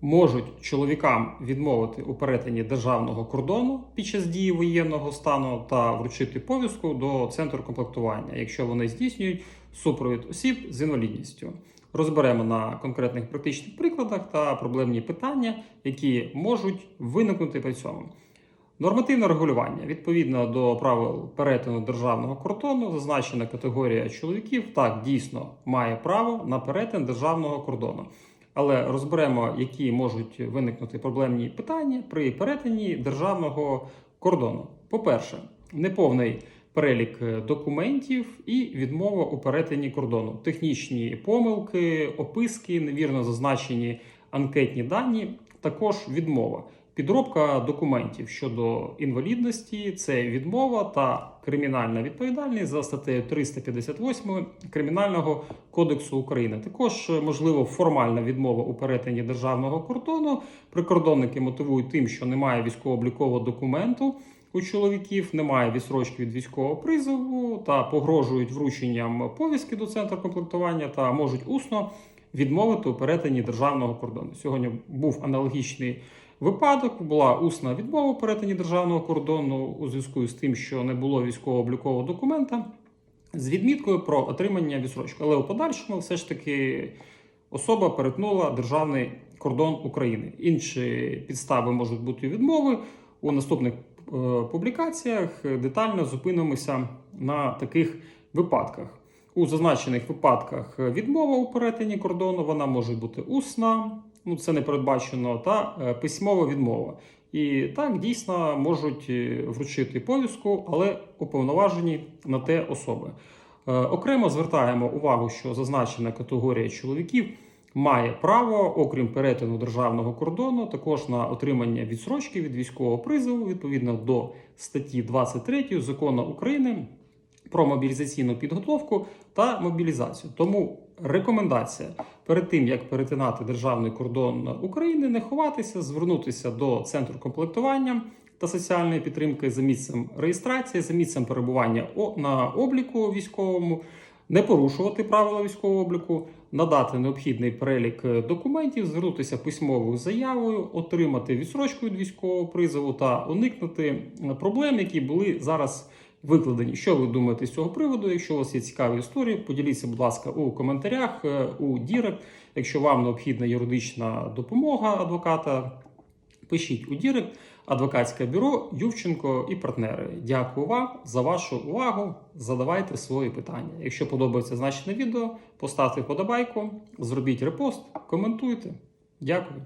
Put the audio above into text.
можуть чоловікам відмовити у перетині державного кордону під час дії воєнного стану та вручити повістку до центру комплектування, якщо вони здійснюють супровід осіб з інвалідністю. Розберемо на конкретних практичних прикладах та проблемні питання, які можуть виникнути при цьому. Нормативне регулювання відповідно до правил перетину державного кордону, зазначена категорія чоловіків так дійсно має право на перетин державного кордону. Але розберемо, які можуть виникнути проблемні питання при перетині державного кордону. По-перше, неповний перелік документів і відмова у перетині кордону, технічні помилки, описки, невірно зазначені анкетні дані, також відмова. Підробка документів щодо інвалідності це відмова та кримінальна відповідальність за статтею 358 Кримінального кодексу України. Також е, можливо формальна відмова у перетині державного кордону. Прикордонники мотивують тим, що немає військово-облікового документу. У чоловіків немає відсрочки від військового призову та погрожують врученням повістки до центру комплектування та можуть усно відмовити у перетині державного кордону. Сьогодні був аналогічний випадок. Була усна відмова у перетині державного кордону у зв'язку з тим, що не було військово-облікового документа з відміткою про отримання відсрочки. Але у подальшому все ж таки особа перетнула державний кордон України. Інші підстави можуть бути відмови у наступних е, публікаціях. Детально зупинимося на таких випадках. У зазначених випадках відмова у перетині кордону вона може бути усна, ну це не передбачено, та е, письмова відмова. І так дійсно можуть е, вручити повістку, але уповноважені на те особи. Е, Окремо звертаємо увагу, що зазначена категорія чоловіків має право, окрім перетину державного кордону, також на отримання відсрочки від військового призову відповідно до статті 23 закону України про мобілізаційну підготовку та мобілізацію. Тому рекомендація перед тим як перетинати державний кордон України, не ховатися, звернутися до центру комплектування та соціальної підтримки за місцем реєстрації, за місцем перебування на обліку військовому. Не порушувати правила військового обліку, надати необхідний перелік документів, звернутися письмовою заявою, отримати відсрочку від військового призову та уникнути проблем, які були зараз викладені. Що ви думаєте з цього приводу? Якщо у вас є цікаві історії, поділіться, будь ласка, у коментарях, е, у Дірект. Якщо вам необхідна юридична допомога адвоката, пишіть у Дірект. Адвокатське бюро Ювченко і партнери. Дякую вам за вашу увагу. Задавайте свої питання. Якщо подобається значне відео, поставте вподобайку, зробіть репост, коментуйте. Дякую.